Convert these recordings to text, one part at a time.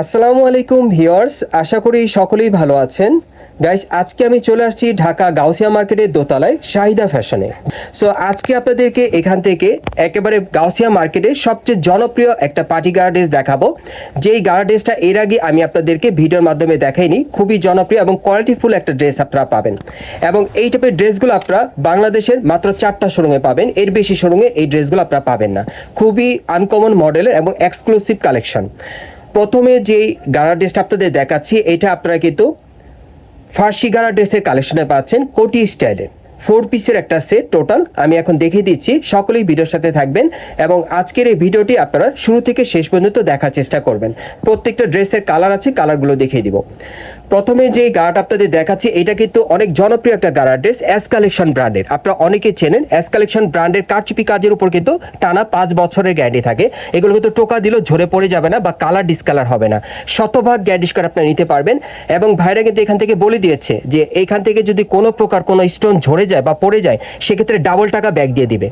আসসালামু আলাইকুম ভিউয়ার্স, আশা করি সকলেই ভালো আছেন। গাইস আজকে আমি চলে আসছি ঢাকা গাউসিয়া মার্কেটের দোতলায় শাহিদা ফ্যাশনে। সো আজকে আপনাদেরকে এখান থেকে একেবারে গাউসিয়া মার্কেটের সবচেয়ে জনপ্রিয় একটা পার্টি গার্ডেস দেখাবো। যেই গার্ডেসটা এর আগে আমি আপনাদেরকে ভিডিওর মাধ্যমে দেখাইনি, খুবই জনপ্রিয় এবং কোয়ালিটিফুল একটা ড্রেস আপনারা পাবেন। এবং এই টাইপের ড্রেসগুলো আপনারা বাংলাদেশের মাত্র চারটা শোরুমে পাবেন, এর বেশি শোরুমে এই ড্রেসগুলো আপনারা পাবেন না। খুবই আনকমন মডেলের এবং এক্সক্লুসিভ কালেকশন প্রথমে যে গানার ড্রেসটা আপনাদের দেখাচ্ছি, এটা আপনারা কিন্তু ফার্সি গানার ড্রেসের কালেকশনে পাচ্ছেন কোটি স্টাইলের ফোর পিসের একটা সেট টোটাল আমি এখন দেখিয়ে দিচ্ছি, সকলেই ভিডিওর সাথে থাকবেন এবং আজকের এই ভিডিওটি আপনারা শুরু থেকে শেষ পর্যন্ত দেখার চেষ্টা করবেন। প্রত্যেকটা ড্রেসের কালার আছে কালারগুলো দেখিয়ে দিব। প্রথমে যে গার্ড আপনাদের দেখাচ্ছি, এটা কিন্তু অনেক জনপ্রিয় একটা গাড়া ড্রেস এস কালেকশন ব্র্যান্ডের আপনারা অনেকে চেনেন এস কালেকশন ব্র্যান্ডের কারচুপি কাজের উপর কিন্তু টানা পাঁচ বছরের গ্যারান্টি থাকে। এগুলো কিন্তু টোকা দিলেও ঝরে পড়ে যাবে না বা কালার ডিসকালার হবে না। শতভাগ গ্যারান্টি কার্ড আপনারা নিতে পারবেন। এবং ভাইরা কিন্তু এখান থেকে বলে দিয়েছে যে এইখান থেকে যদি কোনো প্রকার কোনো স্টোন ঝরে যায় বা পড়ে যায়, সেক্ষেত্রে ডাবল টাকা ব্যাগ দিয়ে দিবে।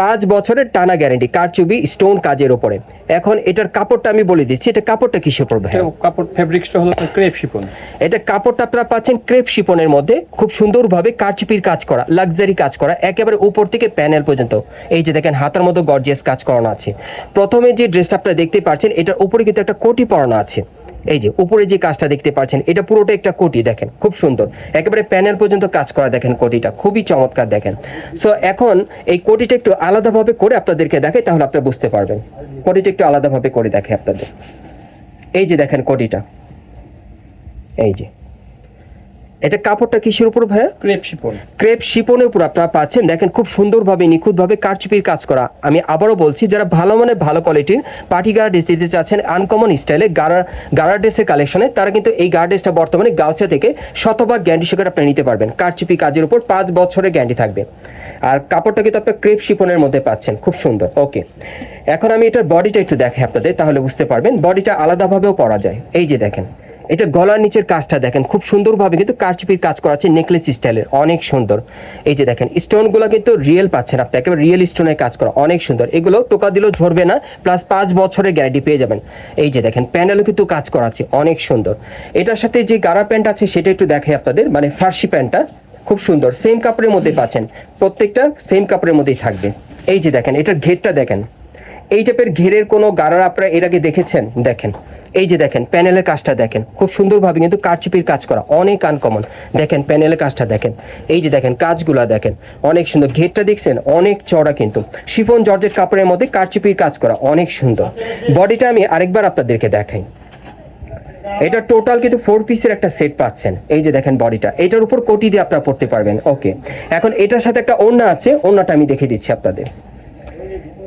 পাঁচ বছরের টানা গ্যারেন্টি কারচুবি স্টোন কাজের উপরে। এখন এটার কাপড়টা আমি বলে দিচ্ছি এটা কাপড়টা কিসের এটা কাপড় ফেব্রিক্সটা হলো ক্রেপ শিপন এটা কাপড়টা আপনারা পাচ্ছেন ক্রেপ শিপনের মধ্যে খুব সুন্দরভাবে কারচুপির কাজ করা লাক্সারি কাজ করা একেবারে উপর থেকে প্যানেল পর্যন্ত। এই যে দেখেন হাতের মতো গর্জিয়াস কাজ করানো আছে। প্রথমে যে ড্রেসটা আপনারা দেখতে পাচ্ছেন এটার উপরে কিন্তু একটা কোটি পরানো আছে। এই যে উপরে যে কাজটা দেখতে পাচ্ছেন, এটা পুরোটা একটা কোটি, দেখেন, খুব সুন্দর। একেবারে প্যানেল পর্যন্ত কাজ করা দেখেন কোটিটা, খুবই চমৎকার দেখেন। সো এখন এই কোটিটা একটু আলাদাভাবে করে আপনাদেরকে দেখে তাহলে আপনারা বুঝতে পারবেন। কোটিটা একটু আলাদাভাবে করে দেখে আপনাদের। এই যে দেখেন কোটিটা। এই যে। এটা কাপড়টা কিসের উপর ভাইয়া? ক্রেপ শিপন ক্রেপ শিপনের উপর আপনারা পাচ্ছেন। দেখেন খুব সুন্দরভাবে নিখুঁতভাবে কারচুপির কাজ করা। আমি আবারও বলছি যারা ভালো মানে ভালো কোয়ালিটির পার্টি গার্ড ড্রেস দিতে চাচ্ছেন আনকমন স্টাইলে গাড়া গাড়া ড্রেসের কালেকশনে তারা কিন্তু এই গার্ড ড্রেসটা বর্তমানে গাউসিয়া থেকে শতভাগ গ্যারান্টি সহকারে আপনি নিতে পারবেন। কারচুপি কাজের উপর পাঁচ বছরের গ্যারান্টি থাকবে। আর কাপড়টা কিন্তু আপনার ক্রেপ শিপনের মধ্যে পাচ্ছেন। খুব সুন্দর। ওকে। এখন আমি এটার বডিটা একটু দেখাই আপনাদের তাহলে বুঝতে পারবেন। বডিটা আলাদাভাবেও পরা যায়। এই যে দেখেন। এটা গলার নিচের কাজটা দেখেন, খুব সুন্দরভাবে কিন্তু কারচুপির কাজ করা আছে নেকলেস স্টাইলের, অনেক সুন্দর। এই যে দেখেন, স্টোনগুলো কিন্তু রিয়েল পাচ্ছেন আপনি, একেবারে রিয়েল স্টোনের কাজ করা, অনেক সুন্দর। এগুলো টোকা দিলেও ঝরবে না, প্লাস পাঁচ বছরের গ্যারান্টি পেয়ে যাবেন। এই যে দেখেন, প্যানেলও কিন্তু কাজ করা আছে, অনেক সুন্দর। এটার সাথে যে গাড়া প্যান্ট আছে, সেটা একটু দেখাই আপনাদের মানে ফার্সি প্যান্টটা, খুব সুন্দর। সেম কাপড়ের মধ্যে পাচ্ছেন, প্রত্যেকটা সেম কাপড়ের মধ্যেই থাকবে। এই যে দেখেন, এটার ঘেরটা দেখেন। এই টাইপের ঘেরের কোনো গাড়ার আপনারা এর আগে দেখেছেন? দেখেন। এই যে দেখেন প্যানেলের কাজটা দেখেন, খুব সুন্দরভাবে কিন্তু কারচুপির কাজ করা, অনেক আনকমন দেখেন প্যানেলের কাজটা দেখেন, এই যে দেখেন, কাজগুলা দেখেন, অনেক সুন্দর, ঘেরটা দেখছেন, অনেক চড়া কিন্তু। শিফন জর্জের কাপড়ের মধ্যে কারচুপির কাজ করা, অনেক সুন্দর। বডিটা আমি আরেকবার আপনাদেরকে দেখাই। এটা টোটাল কিন্তু ফোর পিসের একটা সেট পাচ্ছেন, এই যে দেখেন বডিটা এটার উপর কোটি দিয়ে আপনারা পড়তে পারবেন ওকে এখন এটার সাথে একটা ওড়না আছে, ওড়নাটা আমি দেখে দিচ্ছি আপনাদের।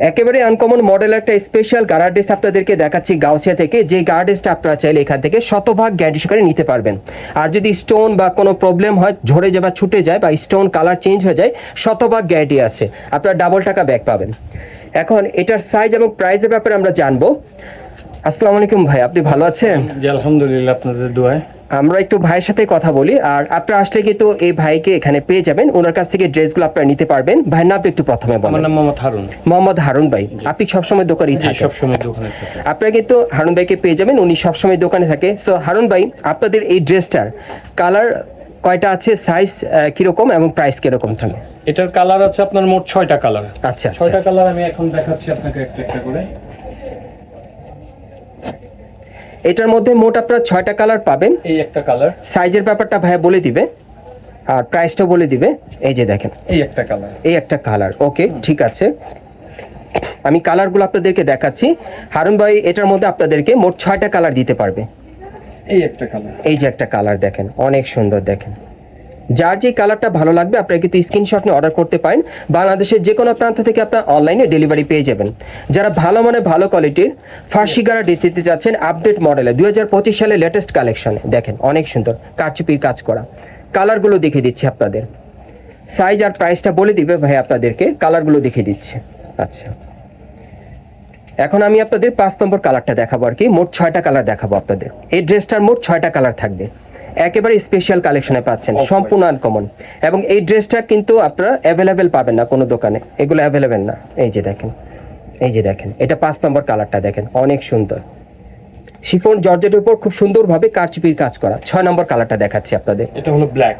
একেবারে আনকমন মডেল একটা স্পেশাল গার্ডেস আপনাদেরকে দেখাচ্ছি গাউসিয়া থেকে। যে গার্ডেসটা আপনারা চাইলে এখান থেকে শতভাগ গ্যারান্টি সহকারে নিতে পারবেন। আর যদি স্টোন বা কোনো প্রবলেম হয়, ঝরে যায় বা ছুটে যায় বা স্টোন কালার চেঞ্জ হয়ে যায়, শতভাগ গ্যারান্টি আছে। আপনারা ডাবল টাকা ব্যাক পাবেন। এখন এটার সাইজ এবং প্রাইসের ব্যাপারে আমরা জানব। আসসালামু আলাইকুম ভাই আপনি ভালো আছেন? জি আলহামদুলিল্লাহ আপনাদের দোয়ায়। আমরা একটু ভাইয়ের সাথে কথা বলি আর আপনারা আসলে কিন্তু এই ভাইকে এখানে পেয়ে যাবেন ওনার কাছ থেকে ড্রেসগুলো আপনারা নিতে পারবেন। ভাইয়ের নাম একটু প্রথমে বলেন। আমার নাম মোহাম্মদ হারুন। মোহাম্মদ হারুন ভাই আপনি সবসময় দোকানেই থাকেন। সবসময় দোকানে থাকি। আপনারা কিন্তু হারুন ভাইকে পেয়ে যাবেন উনি সবসময় দোকানে থাকে। সো হারুন ভাই আপনাদের এই ড্রেসটার কালার কয়টা আছে সাইজ কীরকম এবং প্রাইস কীরকম থাকে? এটার কালার আছে আপনার মোট ছয়টা কালার। আচ্ছা আচ্ছা। ছয়টা কালার আমি এখন দেখাচ্ছি আপনাকে একটা একটা করে। এটার মধ্যে মোট আপনারা ছয়টা কালার পাবেন। এই একটা কালার সাইজের ব্যাপারটা ভাইয়া বলে দিবে। আর প্রাইসটা বলে দিবে। এই যে দেখেন। এই একটা কালার এই একটা কালার ওকে ঠিক আছে। আমি কালারগুলো আপনাদেরকে দেখাচ্ছি। হারুন ভাই এটার মধ্যে আপনাদেরকে মোট ছয়টা কালার দিতে পারবে। এই একটা কালার এই যে একটা কালার দেখেন অনেক সুন্দর দেখেন। যার যে কালারটা ভালো লাগবে, আপনারা কিন্তু স্ক্রিনশট নিয়ে অর্ডার করতে পারেন। বাংলাদেশের যে কোনো প্রান্ত থেকে আপনার অনলাইনে ডেলিভারি পেয়ে যাবেন। যারা ভালো মানে ভালো কোয়ালিটির ফার্সি গাড়া ডিস দিতে চাচ্ছেন আপডেট মডেলে দুই হাজার পঁচিশ সালে লেটেস্ট কালেকশনে দেখেন, অনেক সুন্দর, কারচুপির কাজ করা। কালারগুলো দেখে দিচ্ছি আপনাদের। সাইজ আর প্রাইসটা বলে দিবে ভাই আপনাদেরকে কালারগুলো দেখে দিচ্ছে। আচ্ছা। এখন আমি আপনাদের পাঁচ নম্বর কালারটা দেখাবো আর কি। মোট ছয়টা কালার দেখাবো আপনাদের। এই ড্রেসটার মোট ছয়টা কালার থাকবে। একেবারে স্পেশাল কালেকশনে পাচ্ছেন সম্পূর্ণ আনকমন এবং এই ড্রেসটা কিন্তু আপনারা অ্যাভেলেবেল পাবেন না কোনো দোকানে। এগুলো অ্যাভেলেবেল না। এই যে দেখেন এই যে দেখেন এটা পাঁচ নম্বর কালারটা দেখেন অনেক সুন্দর। শিফন জর্জেটের উপর খুব সুন্দরভাবে কারচুপির কাজ করা। ছয় নম্বর কালারটা দেখাচ্ছি আপনাদের। এটা হলো ব্ল্যাক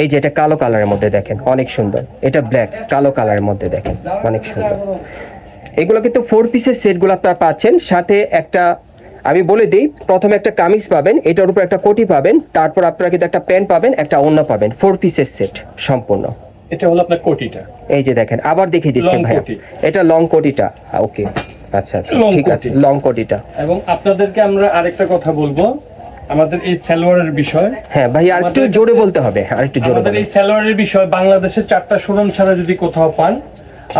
এই যে এটা কালো কালারের মধ্যে দেখেন অনেক সুন্দর। এটা ব্ল্যাক কালো কালারের মধ্যে দেখেন অনেক সুন্দর। এগুলো কিন্তু ফোর পিসের সেটগুলো আপনারা পাচ্ছেন। সাথে একটা আমি বলে দিই প্রথমে একটা কামিজ পাবেন এটার উপর একটা কোটি পাবেন তারপর আপনারা কিন্তু একটা প্যান্ট পাবেন একটা ওড়না পাবেন ফোর পিসের সেট সম্পূর্ণ। এটা হলো আপনার কোটিটা। এই যে দেখেন আবার দেখিয়ে দিচ্ছি Long ভাইয়া। কোটি। এটা লং কোটিটা। ওকে আচ্ছা আচ্ছা ঠিক আছে লং কোটিটা। এবং আপনাদেরকে আমরা আরেকটা কথা বলব আমাদের এই সালোয়ারের বিষয়। হ্যাঁ ভাই আর একটু জোরে বলতে হবে আর একটু জোরে আমাদের এই সালোয়ারের বিষয় বাংলাদেশের চারটা শোরুম ছাড়া যদি কোথাও পান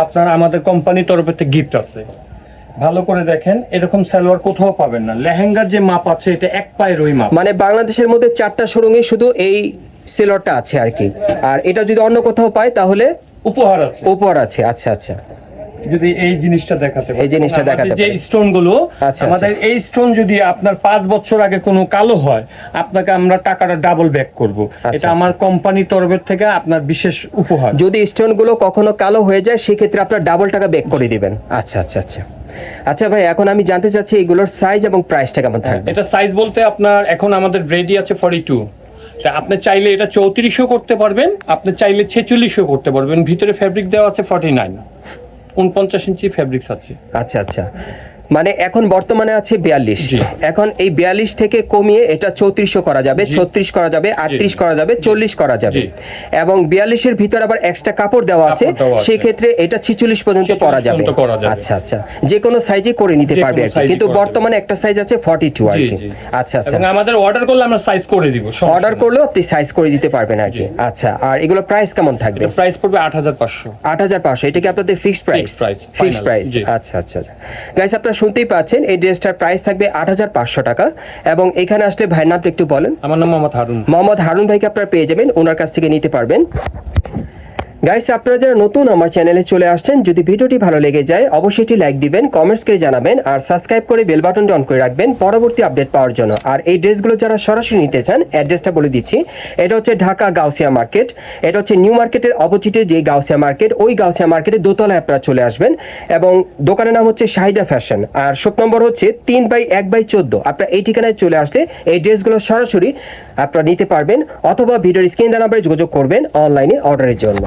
আপনার আমাদের কোম্পানির তরফে থেকে গিফট আছে। ভালো করে দেখেন এরকম সালোয়ার কোথাও পাবেন না। লেহেঙ্গার যে মাপ আছে এটা এক পায়ের ওই মাপ। মানে বাংলাদেশের মধ্যে চারটা শোরুমে শুধু এই সেলরটা আছে আর কি। আর এটা যদি অন্য কোথাও পায় তাহলে উপহার আছে। উপর আছে আচ্ছা আচ্ছা। যদি এই জিনিসটা দেখাতে এই জিনিসটা দেখাতে যে স্টোনগুলো আচ্ছা, আমাদের এই স্টোন যদি আপনার পাঁচ বছর আগে কোনো কালো হয় আপনাকে আমরা টাকাটা ডাবল ব্যাক করব। আচ্ছা, এটা আমার কোম্পানির তরফের থেকে আপনার বিশেষ উপহার। যদি স্টোনগুলো কখনো কালো হয়ে যায় সেক্ষেত্রে আপনার ডাবল টাকা ব্যাক করে দিবেন। আচ্ছা আচ্ছা আচ্ছা। আচ্ছা ভাই এখন আমি জানতে চাচ্ছি এগুলোর সাইজ এবং প্রাইসটা কেমন থাকবে? এটা সাইজ বলতে আপনার এখন আমাদের রেডি আছে 42 তা আপনি চাইলে এটা চৌত্রিশও করতে পারবেন আপনি চাইলে ছেচল্লিশও করতে পারবেন। ভিতরে ফ্যাব্রিক দেওয়া আছে ফর্টি নাইন উনপঞ্চাশ ইঞ্চি ফ্যাব্রিক্স আছে। আচ্ছা আচ্ছা। মানে এখন বর্তমানে আছে বিয়াল্লিশ। এখন এই বিয়াল্লিশ থেকে কমিয়ে এটা চৌত্রিশও করা যাবে ছত্রিশ করা যাবে আটত্রিশ করা যাবে চল্লিশ করা যাবে। এবং বিয়াল্লিশের ভিতর আবার এক্সট্রা কাপড় দেওয়া আছে কাপড় দেওয়া আছে। সেই ক্ষেত্রে এটা ছিচল্লিশ পর্যন্ত করা যাবে। আচ্ছা আচ্ছা। যে কোনো সাইজে করে নিতে পারবে আর কিন্তু বর্তমানে একটা সাইজ আছে ফর্টি টু আর কি আচ্ছা আচ্ছা। আমাদের অর্ডার করলে আমরা সাইজ করে দিব অর্ডার করলেও আপনি সাইজ করে দিতে পারবেন আর কি আচ্ছা আর এগুলো প্রাইস কেমন থাকবে? প্রাইস পড়বে আট হাজার পাঁচশো। আট হাজার পাঁচশো। এটা কি আপনাদের ফিক্সড প্রাইস ফিক্সড প্রাইস আচ্ছা আচ্ছা আচ্ছা। গাইস আপনারা শুনতেই পাচ্ছেন এই ড্রেসটার প্রাইস থাকবে আট হাজার পাঁচশো টাকা। এবং এখানে আসলে ভাইয়ের নামটা একটু বলেন। আমার নাম মোহাম্মদ হারুন। মোহাম্মদ হারুন ভাইকে আপনারা পেয়ে যাবেন ওনার কাছ থেকে নিতে পারবেন। গাইস আপনারা যারা নতুন আমার চ্যানেলে চলে আসছেন, যদি ভিডিওটি ভালো লেগে যায়, অবশ্যই একটি লাইক দিবেন কমেন্টস করে জানাবেন, আর সাবস্ক্রাইব করে বেল বাটনটি অন করে রাখবেন পরবর্তী আপডেট পাওয়ার জন্য। আর এই ড্রেসগুলো যারা সরাসরি নিতে চান অ্যাড্রেসটা বলে দিচ্ছি। এটা হচ্ছে ঢাকা গাউসিয়া মার্কেট। এটা হচ্ছে নিউ মার্কেটের অপোজিটে যে গাউসিয়া মার্কেট, ওই গাউসিয়া মার্কেটে দোতলায় আপনারা চলে আসবেন। এবং দোকানের নাম হচ্ছে শাহিদা ফ্যাশন। আর শপ নম্বর হচ্ছে তিন বাই এক বাই চোদ্দ। আপনারা এই ঠিকানায় চলে আসলে এই ড্রেসগুলো সরাসরি আপনারা নিতে পারবেন, অথবা ভিডিওর স্ক্রিন নাম্বারে যোগাযোগ করবেন অনলাইনে অর্ডারের জন্য।